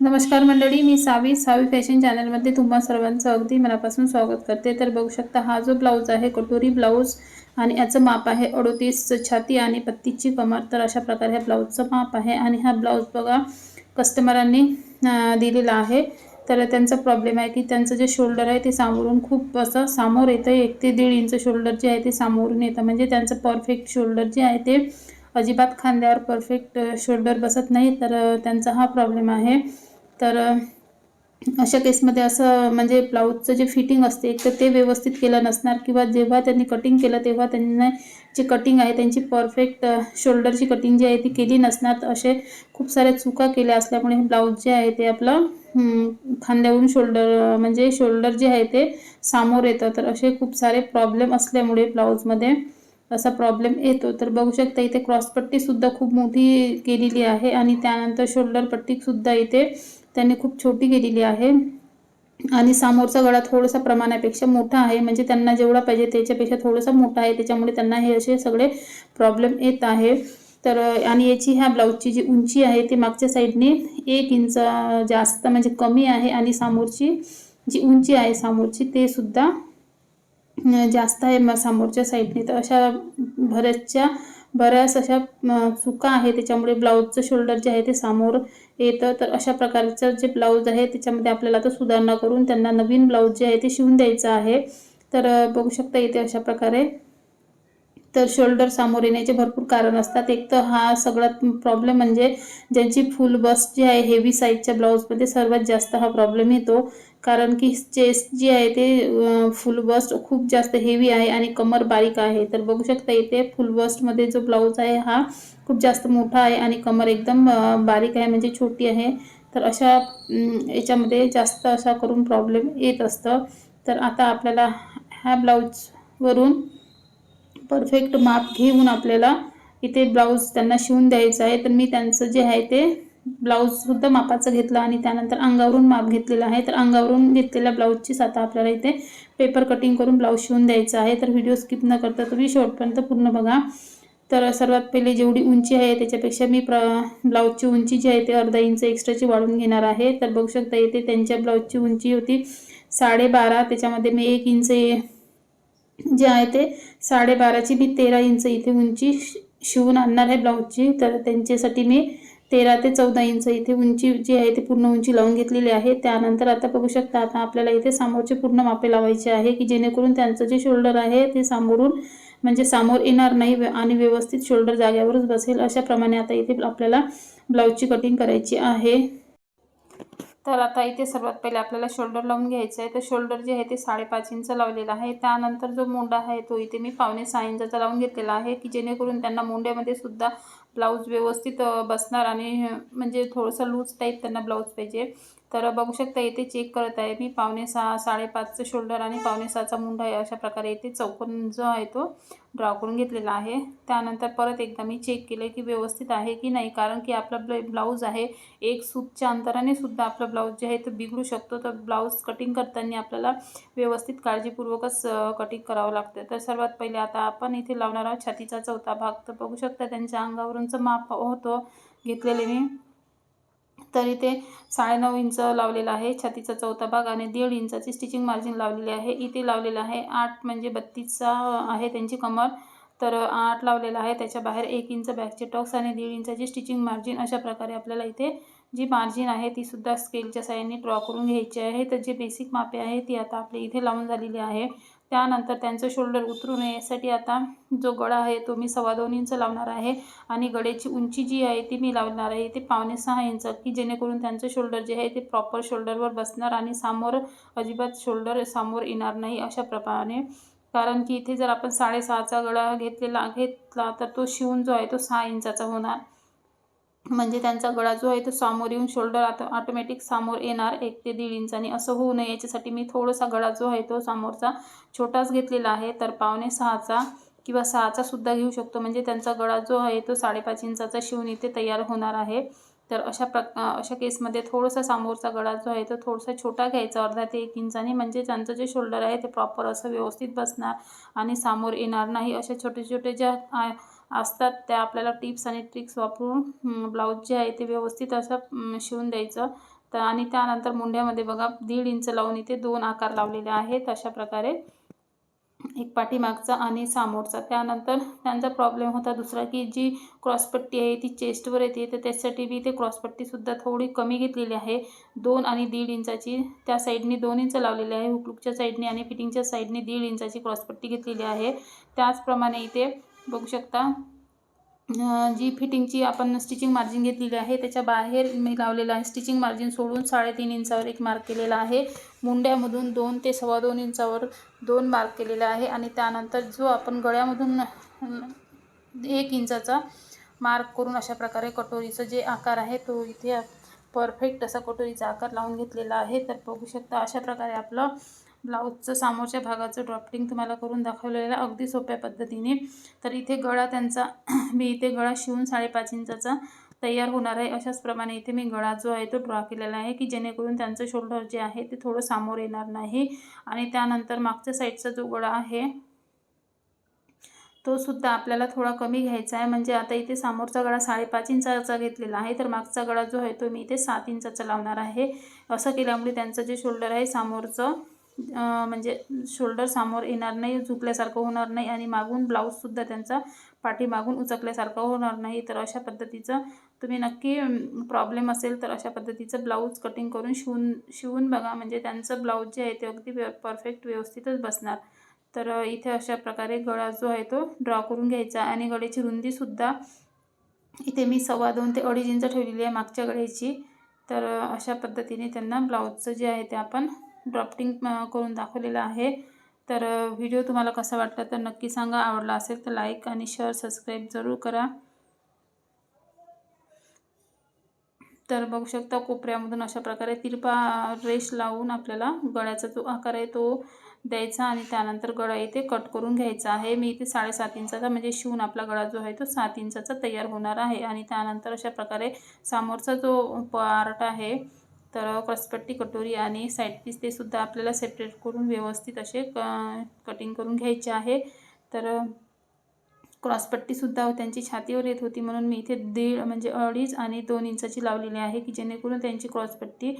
नमस्कार मंडळी मी सावी सावी फॅशन चॅनलमध्ये तुम्हा सर्वांचं अगदी मनापासून स्वागत करते. तर बघू शकता हा जो ब्लाऊज आहे कटोरी ब्लाऊज आणि याचं माप आहे अडोतीस छाती आणि पत्तीची कमर तर अशा प्रकारे ह्या ब्लाऊजचं माप आहे. आणि हा ब्लाऊज बघा कस्टमरांनी दिलेला आहे. तर त्यांचा प्रॉब्लेम आहे की त्यांचं जे शोल्डर आहे ते सामोरून खूप असं सामोर येतं. एक ते दीड इंच शोल्डर जे आहे ते सामोरून येतं. म्हणजे त्यांचं परफेक्ट शोल्डर जे आहे ते अजिबात खांद्यावर परफेक्ट शोल्डर बसत नाही. तर त्यांचा हा प्रॉब्लेम आहे. तर अशा केसमध्ये असं म्हणजे ब्लाऊजचं जे फिटिंग असते एक तर ते व्यवस्थित केलं नसणार किंवा जेव्हा त्यांनी कटिंग केलं तेव्हा त्यांनी जे कटिंग आहे त्यांची परफेक्ट शोल्डरची कटिंग जी आहे ती केली नसणार. असे खूप साऱ्या चुका केल्या असल्यामुळे हे ब्लाऊज जे आहे ते आपलं खांद्यावरून शोल्डर म्हणजे शोल्डर जे आहे ते सामोर येतं. तर असे खूप सारे प्रॉब्लेम असल्यामुळे ब्लाऊजमध्ये असा प्रॉब्लेम येतो. तर बघू शकता इथे क्रॉसपट्टीसुद्धा खूप मोठी केलेली आहे आणि त्यानंतर शोल्डर पट्टीसुद्धा इथे त्यांनी खूप छोटी केलेली आहे. आणि समोरचा गळा थोडासा प्रमाणापेक्षा मोठा आहे. म्हणजे त्यांना जेवढा पाहिजे त्याच्यापेक्षा थोडासा मोठा आहे. त्याच्यामुळे त्यांना हे असे सगळे प्रॉब्लेम येत आहे. तर आणि याची ह्या ब्लाऊजची जी उंची आहे ती मागच्या साईडने एक इंच जास्त म्हणजे कमी आहे. आणि समोरची जी उंची आहे समोरची ते सुद्धा जास्त आहे मग समोरच्या साईडने तर अशा बऱ्याचशा बऱ्याच अशा चुका आहे त्याच्यामुळे ब्लाऊजचं शोल्डर जे आहे ते समोर येतं. तर अशा प्रकारचं जे ब्लाऊज आहे त्याच्यामध्ये आपल्याला आता सुधारणा करून त्यांना नवीन ब्लाऊज जे आहे ते शिवून द्यायचं आहे. तर बघू शकता इथे अशा प्रकारे. तर शोल्डर सामोर येण्याचे भरपूर कारण असतात. एक तर हा सगळ्यात प्रॉब्लेम म्हणजे ज्यांची फुल बस जी आहे हेवी साईजच्या ब्लाऊजमध्ये सर्वात जास्त हा प्रॉब्लेम येतो. कारण की चेस्ट जी आहे ते फुल बस्ट खूप जास्त हेवी आहे आणि कमर बारीक आहे. तर बघू शकता इथे फुल बस्टमध्ये जो ब्लाऊज आहे हा खूप जास्त मोठा आहे आणि कमर एकदम बारीक आहे म्हणजे छोटी आहे. तर अशा याच्यामध्ये जास्त असा करून प्रॉब्लेम येत असतं. तर आता आपल्याला ह्या ब्लाऊजवरून परफेक्ट माप घेऊन आपल्याला इथे ब्लाऊज त्यांना शिवून द्यायचं आहे. तर मी त्यांचं जे आहे ते ब्लाऊजसुद्धा मापाचं घेतलं आणि त्यानंतर अंगावरून माप घेतलेलं आहे. तर अंगावरून घेतलेल्या ब्लाऊजचीच आता आपल्याला इथे पेपर कटिंग करून ब्लाऊज शिवून द्यायचा आहे. तर व्हिडिओ स्किप न करता तुम्ही शेवटपर्यंत पूर्ण बघा. तर सर्वात पहिले जेवढी उंची आहे त्याच्यापेक्षा मी प्र ब्लाऊजची उंची जी आहे ते अर्धा इंच एक्स्ट्राची वाढवून घेणार आहे. तर बघू शकता इथे त्यांच्या ब्लाऊजची उंची होती साडेबारा. त्याच्यामध्ये मी एक इंच जे आहे ते साडेबाराची मी तेरा इंच इथे उंची शि- शिवून आणणार आहे ब्लाऊजची. तर त्यांच्यासाठी मी तेरा ते चौदा इंच इथे उंची जी आहे ती पूर्ण उंची लावून घेतलेली आहे. त्यानंतर आता बघू शकता आता आपल्याला इथे समोरचे पूर्ण मापे लावायचे आहे की जेणेकरून त्यांचं जे शोल्डर आहे ते समोरून म्हणजे समोर येणार नाही आणि व्यवस्थित शोल्डर जाग्यावरच बसेल अशाप्रमाणे आता इथे आपल्याला ब्लाऊजची कटिंग करायची आहे. तर आता इथे सर्वात पहिले आपल्याला शोल्डर लावून घ्यायचं आहे. तर शोल्डर जे आहे ते साडेपाच इंच लावलेला आहे. त्यानंतर जो मोंडा आहे तो इथे मी पावणे सहा इंचाचा लावून घेतलेला आहे की जेणेकरून त्यांना मोंड्यामध्ये सुद्धा ब्लाऊज व्यवस्थित बसणार आणि म्हणजे थोडंसं लूज टाईप त्यांना ब्लाऊज पाहिजे. तर बघू शकता इथे चेक करत आहे मी. पावणे सहा साडेपाचचं शोल्डर आणि पावणे सहाचा मुंडा आहे अशा प्रकारे इथे चौकोन जो आहे तो ड्रॉ करून घेतलेला आहे. त्यानंतर परत एकदा मी चेक केलं की व्यवस्थित आहे की नाही कारण की आपला ब्ल ब्लाऊज आहे एक सूपच्या अंतराने सुद्धा आपला ब्लाऊज जे आहे तो बिघडू शकतो. तर ब्लाऊज कटिंग करताना आपल्याला व्यवस्थित काळजीपूर्वकच कटिंग करावं लागतं. तर सर्वात पहिले आता आपण इथे लावणार आहोत छातीचा चौथा भाग. तर बघू शकता त्यांच्या अंगावरूनचं माप होतो. घेतलेले मी. तर इथे साडेनऊ इंच लावलेला आहे. छातीचा चौथा भाग आणि दीड इंचाची स्टिचिंग मार्जिन लावलेली आहे. इथे लावलेलं आहे. आठ म्हणजे बत्तीसचा आहे त्यांची कमर. तर आठ लावलेला आहे. त्याच्या बाहेर एक इंच बॅकचे टॉक्स आणि दीड इंचाची स्टिचिंग मार्जिन अशा प्रकारे आपल्याला इथे जी मार्जिन आहे ती सुद्धा स्केलच्या साह्याने ड्रॉ करून घ्यायची आहे. तर जे बेसिक मापे आहे ती आता आपल्या इथे लावून झालेली आहे. त्यानंतर त्यांचं शोल्डर उतरू नये यासाठी आता जो गळा आहे तो मी सव्वा दोन इंच लावणार आहे. आणि गळ्याची उंची जी आहे ती मी लावणार आहे. ते पावणे सहा इंच की जेणेकरून त्यांचं शोल्डर जे आहे ते प्रॉपर शोल्डरवर बसणार आणि समोर अजिबात शोल्डर समोर येणार नाही अशा प्रकारे. कारण की इथे जर आपण साडेसहाचा गळा घेतलेला घेतला तर तो शिवून जो आहे तो सहा इंचाचा होणार. म्हणजे त्यांचा गळा जो आहे तो समोर येऊन शोल्डर आता ऑटोमॅटिक समोर येणार एक ते दीड इंचानी. असं होऊ नये. याच्यासाठी मी थोडासा गळा जो आहे तो समोरचा छोटाच घेतलेला आहे. तर पावणे सहाचा किंवा सहाचा सुद्धा घेऊ शकतो. म्हणजे त्यांचा गळा जो आहे तो साडेपाच इंचाचा शिवून इथे तयार होणार आहे. तर अशा प्रक अशा केसमध्ये थोडासा समोरचा गळा जो आहे तो थोडासा छोटा घ्यायचा. अर्धा ते एक इंचाने. म्हणजे त्यांचं जे शोल्डर आहे ते प्रॉपर असं व्यवस्थित बसणार आणि समोर येणार नाही. अशा छोटे छोटे ज्या असतात त्या आपल्याला टिप्स आणि ट्रिक्स वापरून ब्लाऊज जे आहे ते व्यवस्थित असं शिवून द्यायचं. तर आणि त्यानंतर मुंड्यामध्ये बघा दीड इंच लावून इथे दोन आकार लावलेले आहेत अशा प्रकारे. एक पाठीमागचा आणि समोरचा. त्यानंतर त्यांचा प्रॉब्लेम होता दुसरा की जी क्रॉसपट्टी आहे ती चेस्टवर येते तर त्यासाठी मी इथे क्रॉसपट्टीसुद्धा थोडी कमी घेतलेली आहे. दोन आणि दीड इंचाची. त्या साईडनी दोन इंच लावलेली आहे. हुकलुकच्या साईडने आणि फिटिंगच्या साईडने दीड इंचाची क्रॉसपट्टी घेतलेली आहे. त्याचप्रमाणे इथे बघू शकता. जी फिटिंगची आपण स्टिचिंग मार्जिन घेतलेली आहे त्याच्या बाहेर मी लावलेलं आहे स्टिचिंग मार्जिन सोडून साडेतीन इंचावर एक मार्क केलेला आहे. मुंड्यामधून दोन ते सव्वा दोन इंचावर दोन मार्क केलेला आहे आणि त्यानंतर जो आपण गळ्यामधून एक इंचाचा मार्क करून अशा प्रकारे कटोरीचं जे आकार आहे तो इथे परफेक्ट असा कटोरीचा आकार लावून घेतलेला आहे. तर बघू शकता अशा प्रकारे आपलं ब्लाऊजचं समोरच्या भागाचं ड्रॉफ्टिंग तुम्हाला करून दाखवलेलं अगदी सोप्या पद्धतीने. तर इथे गळा त्यांचा मी इथे गळा शिवून साडेपाच इंचाचा तयार होणार आहे. अशाच प्रमाणे इथे मी गळा जो आहे तो ड्रॉ केलेला आहे की जेणेकरून त्यांचं शोल्डर जे आहे ते थोडं सामोर येणार नाही. आणि त्यानंतर मागच्या साईडचा जो गळा आहे तो सुद्धा आपल्याला थोडा कमी घ्यायचा आहे. म्हणजे आता इथे समोरचा गळा साडेपाच इंचाचा घेतलेला आहे. तर मागचा गळा जो आहे तो मी इथे सात इंचाचा लावणार आहे. असं केल्यामुळे त्यांचं जे शोल्डर आहे समोरचं म्हणजे शोल्डर समोर येणार नाही झुकल्यासारखं होणार नाही आणि मागून ब्लाऊजसुद्धा त्यांचा पाठीमागून उचकल्यासारखं होणार नाही. तर अशा पद्धतीचं तुम्ही नक्की प्रॉब्लेम असेल तर अशा पद्धतीचं ब्लाऊज कटिंग करून शिवून शिवून बघा. म्हणजे त्यांचं ब्लाऊज जे आहे ते अगदी परफेक्ट व्यवस्थितच बसणार. तर इथे अशा प्रकारे गळा जो आहे तो ड्रॉ करून घ्यायचा आणि गळ्याची रुंदीसुद्धा इथे मी सव्वा दोन ते अडीच इंच ठेवलेली आहे मागच्या गळ्याची. तर अशा पद्धतीने त्यांना ब्लाऊजचं जे आहे ते आपण ड्रॉफ्टिंग करून दाखवलेलं आहे. तर व्हिडिओ तुम्हाला कसा वाटला तर नक्की सांगा. आवडला असेल तर लाईक आणि शेअर सबस्क्राईब जरूर करा. तर बघू शकता कोपऱ्यामधून अशा प्रकारे तिरपा रेश लावून आपल्याला गळ्याचा जो आकार आहे तो द्यायचा आणि त्यानंतर गळा इथे कट करून घ्यायचा आहे. मी इथे साडेसात इंचाचा म्हणजे शिवून आपला गळा जो आहे तो सात इंचाचा तयार होणार आहे. आणि त्यानंतर अशा प्रकारे समोरचा जो पार्ट आहे तर क्रसपट्टी कटोरी आणि साईड पीस ते सुद्धा आपल्याला सेपरेट करून व्यवस्थित असे क कटिंग करून घ्यायचे आहे. तर क्रॉसपट्टीसुद्धा त्यांची छातीवर येत होती म्हणून मी इथे दीड म्हणजे अडीच आणि दोन इंचाची लावलेली आहे की जेणेकरून त्यांची क्रॉसपट्टी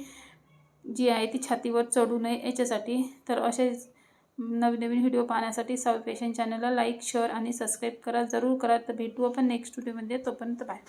जी आहे ती छातीवर चढू नये याच्यासाठी. तर असे नवीन नवीन व्हिडिओ पाहण्यासाठी साऊथ फॅशन चॅनलला लाईक शेअर आणि सबस्क्राईब करा. जरूर करा. तर भेटू आपण नेक्स्ट व्हिडिओमध्ये तोपर्यंत बाय